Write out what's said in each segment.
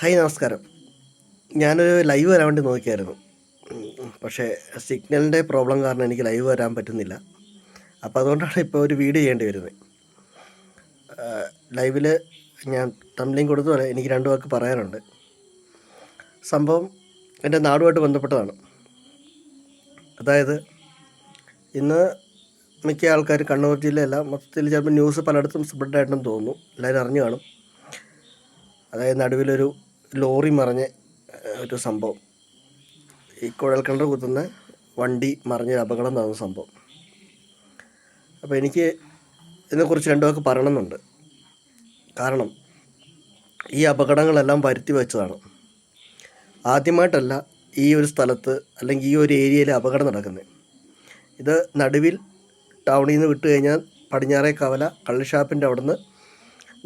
Hi നമസ്കാരം. ഞാനൊരു live വരാൻ വേണ്ടി നോക്കിയായിരുന്നു. പക്ഷേ സിഗ്നലിന്റെ പ്രോബ്ലം കാരണം എനിക്ക് ലൈവ് വരാൻ പറ്റുന്നില്ല. അപ്പോൾ അതുകൊണ്ടാണ് ഇപ്പോൾ ഒരു വീഡിയോ ചെയ്യേണ്ടി വരുന്നത്. ലൈവിൽ ഞാൻ തമ്മിലിങ് കൊടുത്ത പോലെ എനിക്ക് രണ്ട് വാക്ക് പറയാനുണ്ട്. സംഭവം എന്റെ നാടുമായിട്ട് ബന്ധപ്പെട്ടതാണ്. അതായത് ഇന്ന് മിക്ക ആൾക്കാർ കണ്ണൂർ ജില്ലയല്ല മൊത്തത്തിൽ ചിലപ്പോൾ ന്യൂസ് പലയിടത്തും സ്പ്രെഡായിട്ടും തോന്നുന്നു. എല്ലാവരും അറിഞ്ഞു കാണും. അതായത് നടുവിലൊരു ലോറി മറിഞ്ഞ ഒരു സംഭവം. ഈ കുഴൽക്കിണർ കുത്തുന്ന വണ്ടി മറിഞ്ഞ അപകടം നടന്ന സംഭവം. അപ്പോൾ എനിക്ക് ഇതിനെക്കുറിച്ച് രണ്ടു വാക്ക് പറയണമെന്നുണ്ട്. കാരണം ഈ അപകടങ്ങളെല്ലാം വരുത്തി വെച്ചതാണ്. ആദ്യമായിട്ടല്ല ഈ ഒരു സ്ഥലത്ത് അല്ലെങ്കിൽ ഈ ഒരു ഏരിയയിൽ അപകടം നടക്കുന്നത്. ഇത് നടുവിൽ ടൗണിൽ നിന്ന് വിട്ട് കഴിഞ്ഞാൽ പടിഞ്ഞാറേ കവല കള്ളിഷാപ്പിന്റെ അവിടുന്ന്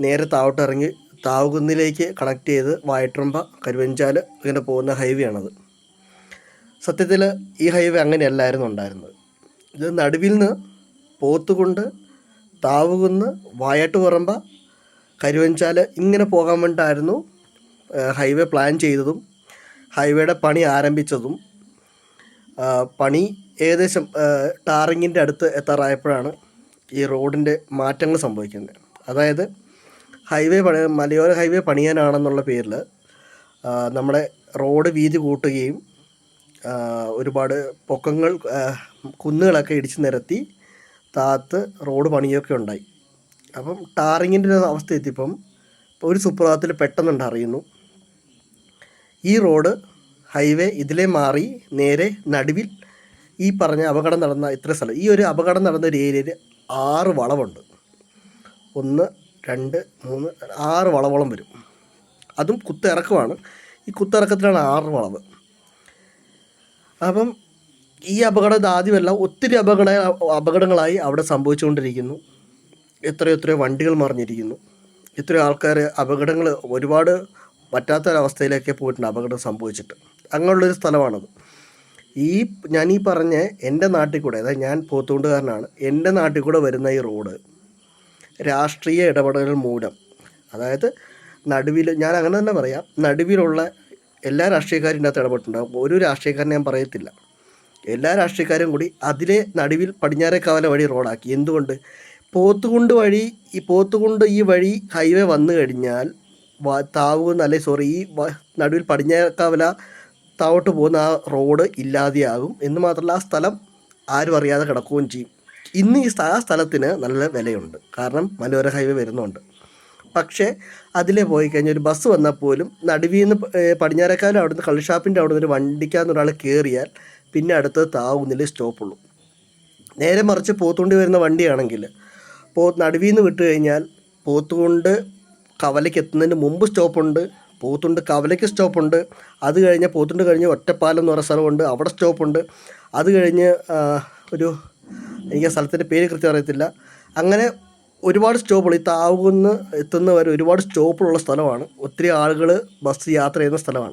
നേരെ താവട്ടിറങ്ങി താവുകുന്നിലേക്ക് കണക്ട് ചെയ്ത് വായട്രമ്പ കരുവഞ്ചാൽ ഇങ്ങനെ പോകുന്ന ഹൈവേ ആണത് സത്യത്തിൽ ഈ ഹൈവേ അങ്ങനെയല്ലായിരുന്നു ഉണ്ടായിരുന്നത്. ഇത് നടുവിൽ നിന്ന് പോത്തുകൊണ്ട് താവുകുന്ന് വായാട്ടുപറമ്പ കരുവഞ്ചാൽ ഇങ്ങനെ പോകാൻ വേണ്ടിയിട്ടായിരുന്നു ഹൈവേ പ്ലാൻ ചെയ്തതും ഹൈവേയുടെ പണി ആരംഭിച്ചതും. പണി ഏകദേശം ടാറിങ്ങിന്റെ അടുത്ത് എത്താറായപ്പോഴാണ് ഈ റോഡിന്റെ മാറ്റങ്ങൾ സംഭവിക്കുന്നത്. അതായത് ഹൈവേ പണി മലയോര ഹൈവേ പണിയാനാണെന്നുള്ള പേരിൽ നമ്മുടെ റോഡ് വീതി കൂട്ടുകയും ഒരുപാട് പൊക്കങ്ങൾ കുന്നുകളൊക്കെ ഇടിച്ച് നിരത്തി താത്ത് റോഡ് പണിയൊക്കെ ഉണ്ടായി. അപ്പം ടാറിങ്ങിന്റെ ഒരു അവസ്ഥ എത്തിയപ്പം ഒരു സുപ്രഭാതത്തിൽ പെട്ടെന്നുണ്ട് അറിയുന്നു ഈ റോഡ് ഹൈവേ ഇതിലെ മാറി നേരെ നടുവിൽ ഈ പറഞ്ഞ അപകടം നടന്ന ഇത്ര സ്ഥലം ഈ ഒരു അപകടം നടന്ന ഒരു ഏരിയയിൽ ആറ് വളവുണ്ട്. ഒന്ന് രണ്ട് മൂന്ന് ആറ് വളവോളം വരും. അതും കുത്തിറക്കമാണ് ഈ കുത്തിറക്കത്തിലാണ് ആറ് വളവ്. അപ്പം ഈ അപകടം ഇത് ആദ്യമല്ല ഒത്തിരി അപകട അപകടങ്ങളായി അവിടെ സംഭവിച്ചുകൊണ്ടിരിക്കുന്നു. എത്രയോ എത്രയോ വണ്ടികൾ മറിഞ്ഞിരിക്കുന്നു. എത്രയോ ആൾക്കാർ അപകടങ്ങൾ ഒരുപാട് പറ്റാത്തൊരവസ്ഥയിലേക്ക് പോയിട്ടുണ്ട് അപകടം സംഭവിച്ചിട്ട്. അങ്ങനെയുള്ളൊരു സ്ഥലമാണത്. ഈ ഞാൻ ഈ പറഞ്ഞ എന്റെ നാട്ടിൽ കൂടെ അതായത് ഞാൻ പോത്തുകൊണ്ടുകാരനാണ് എന്റെ നാട്ടിൽ കൂടെ വരുന്ന ഈ റോഡ് രാഷ്ട്രീയ ഇടപെടലുകൾ മൂലം. അതായത് നടുവിൽ ഞാൻ അങ്ങനെ തന്നെ പറയാം. നടുവിലുള്ള എല്ലാ രാഷ്ട്രീയക്കാരും ഇതിനകത്ത് ഇടപെട്ടിട്ടുണ്ടാകും ഒരു രാഷ്ട്രീയക്കാരനെ ഞാൻ പറയത്തില്ല. എല്ലാ രാഷ്ട്രീയക്കാരും കൂടി അതിലെ നടുവിൽ പടിഞ്ഞാറേക്കാവല വഴി റോഡാക്കി. എന്തുകൊണ്ട്? പോത്തുകുണ്ട് വഴി ഈ പോത്തുകുണ്ട് ഈ വഴി ഹൈവേ വന്നു കഴിഞ്ഞാൽ താവുകുന്ന് അല്ലെ സോറി ഈ നടുവിൽ പടിഞ്ഞാറേക്കാവല താവോട്ട് പോകുന്ന ആ റോഡ് ഇല്ലാതെയാകും. എന്ന് മാത്രമല്ല ആ സ്ഥലം ആരും അറിയാതെ കിടക്കുകയും ചെയ്യും. ഇന്ന് ഈ ആ സ്ഥലത്തിന് നല്ല വിലയുണ്ട്. കാരണം മലയോര ഹൈവേ വരുന്നുണ്ട്. പക്ഷേ അതിലേ പോയി കഴിഞ്ഞാൽ ഒരു ബസ് വന്നാൽ പോലും നടുവിൽ നിന്ന് പടിഞ്ഞാറേക്കാലം അവിടുന്ന് കള്ളിഷാപ്പിന്റെ അവിടെ നിന്ന് ഒരു വണ്ടിക്കാന്ന് ഒരാൾ കയറിയാൽ പിന്നെ അടുത്ത് താവുന്നില്ല സ്റ്റോപ്പുള്ളൂ നേരെ മറിച്ച് പോത്തുകൊണ്ട് വരുന്ന വണ്ടിയാണെങ്കിൽ പോ നടുവിൽ നിന്ന് വിട്ട് കഴിഞ്ഞാൽ പോത്തുകൊണ്ട് കവലയ്ക്ക് എത്തുന്നതിന് മുമ്പ് സ്റ്റോപ്പുണ്ട് പോത്തുണ്ട് കവലയ്ക്ക് സ്റ്റോപ്പുണ്ട് അത് കഴിഞ്ഞ് പോത്തുണ്ട് കഴിഞ്ഞ് ഒറ്റപ്പാലം എന്ന് പറയുന്ന സ്ഥലമുണ്ട്. അവിടെ സ്റ്റോപ്പുണ്ട് അത് കഴിഞ്ഞ് ഒരു എനിക്ക് ആ സ്ഥലത്തിന്റെ പേര് കൃത്യം അറിയത്തില്ല. അങ്ങനെ ഒരുപാട് സ്റ്റോപ്പുകൾ ഈ താവുകുന്ന് എത്തുന്നവരെ ഒരുപാട് സ്റ്റോപ്പുള്ള സ്ഥലമാണ്. ഒത്തിരി ആളുകൾ ബസ് യാത്ര ചെയ്യുന്ന സ്ഥലമാണ്.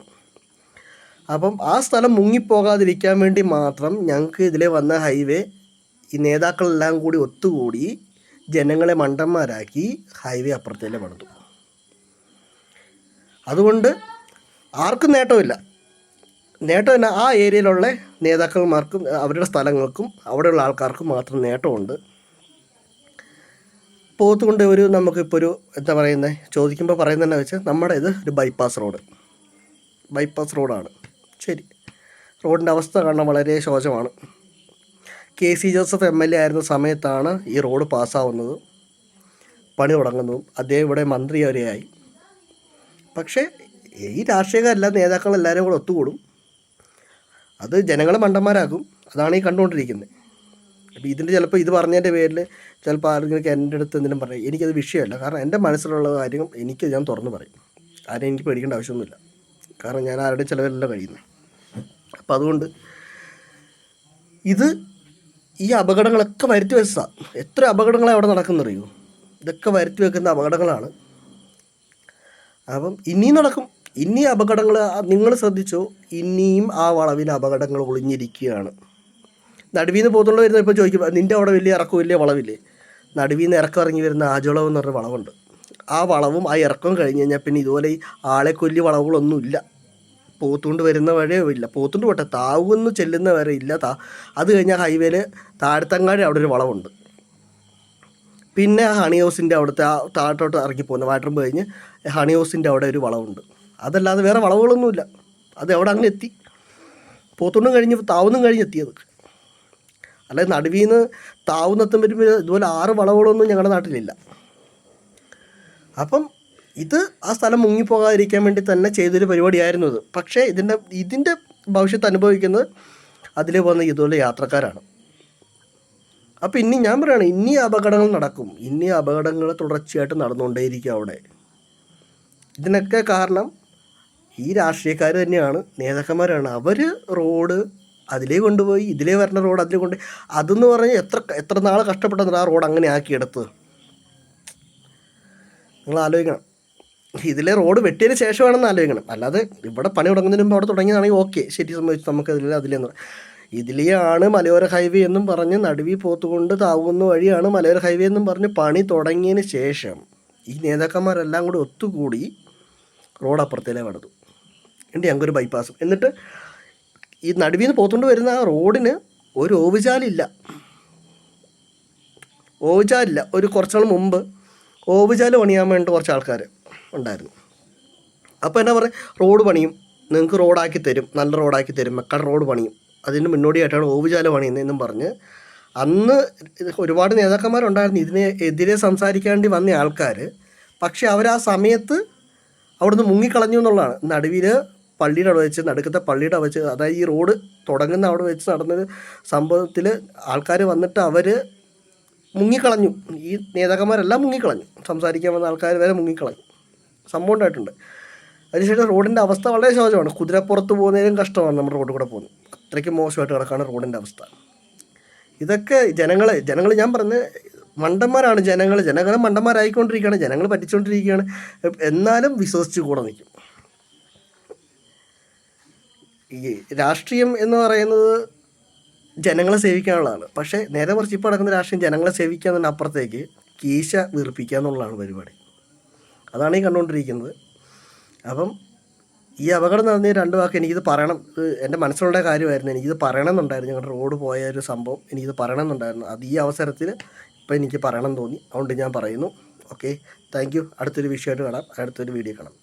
അപ്പം ആ സ്ഥലം മുങ്ങിപ്പോകാതിരിക്കാൻ വേണ്ടി മാത്രം ഞങ്ങൾക്ക് ഇതിലെ വന്ന ഹൈവേ ഈ നേതാക്കളെല്ലാം കൂടി ഒത്തുകൂടി ജനങ്ങളെ മണ്ടന്മാരാക്കി ഹൈവേ അപ്പുറത്തേലെ പണിതു. അതുകൊണ്ട് ആർക്കും നേട്ടമില്ല. നേട്ടം തന്നെ ആ ഏരിയയിലുള്ള നേതാക്കന്മാർക്കും അവരുടെ സ്ഥലങ്ങൾക്കും അവിടെയുള്ള ആൾക്കാർക്കും മാത്രം നേട്ടമുണ്ട്. പോത്തുകൊണ്ട് ഒരു നമുക്കിപ്പോൾ ഒരു എന്താ പറയുന്നത് ചോദിക്കുമ്പോൾ പറയുന്നതെന്ന് വെച്ചാൽ നമ്മുടെ ഇത് ഒരു ബൈപ്പാസ് റോഡ് ബൈപ്പാസ് റോഡാണ് ശരി. റോഡിന്റെ അവസ്ഥ കാണാൻ വളരെ ശോചമാണ്. K C Joseph M L A ആയിരുന്ന സമയത്താണ് ഈ റോഡ് പാസ്സാവുന്നത്. പണി തുടങ്ങുന്നതും അദ്ദേഹം ഇവിടെ മന്ത്രി വരെയായി. പക്ഷേ ഈ രാഷ്ട്രീയക്കാരെല്ലാ നേതാക്കളെല്ലാവരും കൂടെ ഒത്തുകൂടും. അത് ജനങ്ങൾ മണ്ടന്മാരാക്കും അതാണ് ഈ കണ്ടുകൊണ്ടിരിക്കുന്നത് അപ്പോൾ ഇതിന്റെ ചിലപ്പോൾ ഇത് പറഞ്ഞതിന്റെ പേരിൽ ചിലപ്പോൾ ആരെങ്കിലും എന്റെ അടുത്ത് എന്തെങ്കിലും പറയും. എനിക്കത് വിഷയമല്ല. കാരണം എന്റെ മനസ്സിലുള്ള കാര്യം എനിക്ക് ഞാൻ തുറന്നു പറയും. ആരെയും എനിക്ക് പേടിക്കേണ്ട ആവശ്യമൊന്നുമില്ല. കാരണം ഞാൻ ആരുടെ ചിലവല്ല കഴിയുന്നത് അപ്പോൾ അതുകൊണ്ട് ഇത് ഈ അപകടങ്ങളൊക്കെ വരുത്തി വെച്ചതാണ് എത്ര അപകടങ്ങളാണ് അവിടെ നടക്കുന്നറിയോ? ഇതൊക്കെ വരുത്തി വെക്കുന്ന അപകടങ്ങളാണ്. അപ്പം ഇനിയും നടക്കും. ഇനി അപകടങ്ങൾ നിങ്ങൾ ശ്രദ്ധിച്ചോ? ഇനിയും ആ വളവിൽ അപകടങ്ങൾ ഒളിഞ്ഞിരിക്കുകയാണ്. നടുവിൽ നിന്ന് പോകുന്നുള്ള വരുന്ന ഇപ്പോൾ ചോദിക്കും. നിന്റെ അവിടെ വലിയ ഇറക്കം വലിയ വളവില്ലേ? നടുവിൽ നിന്ന് ഇറക്കം ഇറങ്ങി വരുന്ന ആജോളം എന്ന് പറഞ്ഞ വളവുണ്ട്. ആ വളവും ആ ഇറക്കവും കഴിഞ്ഞ് കഴിഞ്ഞാൽ പിന്നെ ഇതുപോലെ ഈ ആളെ കൊല്ലി വളവുകളൊന്നുമില്ല. പോത്തുകൊണ്ട് വരുന്ന വഴിയോ ഇല്ല. പോത്തുകൊണ്ട് പോട്ടെ താവുന്ന് ചെല്ലുന്ന വരെ ഇല്ല. താ അത് കഴിഞ്ഞാൽ ഹൈവേയിൽ താഴത്തങ്ങാടി അവിടെ ഒരു വളവുണ്ട്. പിന്നെ ഹണി ഹൗസിന്റെ അവിടുത്തെ ആ താഴോട്ട് ഇറങ്ങി പോകുന്ന വാട്ടർ കഴിഞ്ഞ് ഹണി ഹൗസിന്റെ അവിടെ ഒരു വളവുണ്ട്. അതല്ലാതെ വേറെ വളവുകളൊന്നുമില്ല. അത് എവിടെ അങ്ങനെ എത്തി? പോത്തുണ്ടും കഴിഞ്ഞ് താവുന്നും കഴിഞ്ഞ് എത്തിയത് അല്ലാതെ നടുവിൽ നിന്ന് താവുന്നെത്തും വരുമ്പോൾ ഇതുപോലെ ആറ് വളവുകളൊന്നും ഞങ്ങളുടെ നാട്ടിലില്ല. അപ്പം ഇത് ആ സ്ഥലം മുങ്ങിപ്പോകാതിരിക്കാൻ വേണ്ടി തന്നെ ചെയ്തൊരു പരിപാടിയായിരുന്നു ഇത്. പക്ഷേ ഇതിന്റെ ഇതിന്റെ ഭവിഷ്യത്ത് അനുഭവിക്കുന്നത് അതിൽ പോകുന്ന ഇതുപോലെ യാത്രക്കാരാണ്. അപ്പം ഇനി ഞാൻ പറയുകയാണ് ഇനി അപകടങ്ങൾ നടക്കും. ഇനി അപകടങ്ങൾ തുടർച്ചയായിട്ട് നടന്നുകൊണ്ടേയിരിക്കും അവിടെ. ഇതിനൊക്കെ കാരണം ഈ രാഷ്ട്രീയക്കാർ തന്നെയാണ് നേതാക്കന്മാരാണ്. അവർ റോഡ് അതിലേ കൊണ്ടുപോയി ഇതിലേ വരുന്ന റോഡ് അതിലേ കൊണ്ട് അതെന്ന് പറഞ്ഞാൽ എത്ര എത്ര നാൾ കഷ്ടപ്പെട്ടതാണ് ആ റോഡ് അങ്ങനെ ആക്കിയെടുത്തത്. നിങ്ങൾ ആലോചിക്കണം. ഇതിലെ റോഡ് വെട്ടിയതിന് ശേഷമാണെന്ന് ആലോചിക്കണം. അല്ലാതെ ഇവിടെ പണി തുടങ്ങുന്നതിന് മുമ്പ് അവിടെ തുടങ്ങിയതാണെങ്കിൽ ഓക്കെ ശരി സംബന്ധിച്ച് നമുക്ക് അതിൽ അതിലെന്ന് ഇതിലെയാണ് മലയോര ഹൈവേ എന്നും പറഞ്ഞ് നടുവി പോത്തുകൊണ്ട് താവുന്ന വഴിയാണ് മലയോര ഹൈവേ എന്നും പറഞ്ഞ് പണി തുടങ്ങിയതിന് ശേഷം ഈ നേതാക്കന്മാരെല്ലാം കൂടി ഒത്തുകൂടി റോഡ് അപ്പുറത്തേലേ എന്നിട്ട് ഞങ്ങൾക്കൊരു ബൈപ്പാസും എന്നിട്ട് ഈ നടുവിൽ നിന്ന് പോത്തുകൊണ്ട് വരുന്ന ആ റോഡിന് ഒരു ഓവുചാലില്ല. ഓവുചാലില്ല. ഒരു കുറച്ചാൾ മുമ്പ് ഓവുചാൽ പണിയാൻ വേണ്ടി കുറച്ച് ആൾക്കാർ ഉണ്ടായിരുന്നു. അപ്പോൾ എന്നാ പറയുക റോഡ് പണിയും. നിങ്ങൾക്ക് റോഡാക്കി തരും. നല്ല റോഡാക്കി തരും. മെക്കട റോഡ് പണിയും. അതിന് മുന്നോടിയായിട്ടാണ് ഓവുചാല പണിയുന്നതെന്നും പറഞ്ഞ് അന്ന് ഒരുപാട് നേതാക്കന്മാരുണ്ടായിരുന്നു. ഇതിനെ എതിരെ സംസാരിക്കാണ്ടി വന്ന ആൾക്കാർ പക്ഷെ അവർ ആ സമയത്ത് അവിടുന്ന് മുങ്ങിക്കളഞ്ഞു എന്നുള്ളതാണ്. നടുവിൽ പള്ളിയുടെ അവിടെ വെച്ച് നടുക്കത്തെ പള്ളിയുടെ വെച്ച് അതായത് ഈ റോഡ് തുടങ്ങുന്ന അവിടെ വെച്ച് നടന്നൊരു സംഭവത്തിൽ ആൾക്കാർ വന്നിട്ട് അവർ മുങ്ങിക്കളഞ്ഞു. ഈ നേതാക്കന്മാരെല്ലാം മുങ്ങിക്കളഞ്ഞു. സംസാരിക്കാൻ വന്ന ആൾക്കാർ വരെ മുങ്ങിക്കളഞ്ഞു. സംഭവം ഉണ്ടായിട്ടുണ്ട്. അതിനുശേഷം റോഡിന്റെ അവസ്ഥ വളരെ ശോചമാണ്. കുതിരപ്പുറത്ത് പോകുന്നതിലും കഷ്ടമാണ് നമ്മുടെ റോഡ് കൂടെ പോകുന്നത്. അത്രയ്ക്ക് മോശമായിട്ട് കിടക്കാണ് റോഡിന്റെ അവസ്ഥ. ഇതൊക്കെ ജനങ്ങൾ ജനങ്ങൾ ഞാൻ പറഞ്ഞ മണ്ടന്മാരാണ് ജനങ്ങൾ ജനങ്ങൾ മണ്ടന്മാരായിക്കൊണ്ടിരിക്കുകയാണ്. ജനങ്ങൾ പറ്റിച്ചുകൊണ്ടിരിക്കുകയാണ് എന്നാലും വിശ്വസിച്ച് കൂടെ നിൽക്കും. ഈ രാഷ്ട്രീയം എന്ന് പറയുന്നത് ജനങ്ങളെ സേവിക്കാനുള്ളതാണ്. പക്ഷേ നേരെ മറിച്ച് ഇപ്പോൾ നടക്കുന്ന രാഷ്ട്രീയം ജനങ്ങളെ സേവിക്കുക എന്നതിന് അപ്പുറത്തേക്ക് കീശ വീർപ്പിക്കുക എന്നുള്ളതാണ് പരിപാടി. അതാണ് ഈ കണ്ടുകൊണ്ടിരിക്കുന്നത്. അപ്പം ഈ അപകടം നടന്ന രണ്ട് വാക്ക് എനിക്കിത് പറയണം. എന്റെ മനസ്സിലുള്ള കാര്യമായിരുന്നു. എനിക്കിത് പറയണം എന്നുണ്ടായിരുന്നു ഞങ്ങളുടെ റോഡ് പോയ ഒരു സംഭവം എനിക്കിത് പറയണം എന്നുണ്ടായിരുന്നു അത് ഈ അവസരത്തിൽ ഇപ്പം എനിക്ക് പറയണം തോന്നി. അതുകൊണ്ട് ഞാൻ പറയുന്നു. ഓക്കെ. Thank you. അടുത്തൊരു വിഷയമായിട്ട് കാണാം. അടുത്തൊരു വീഡിയോ കാണാം.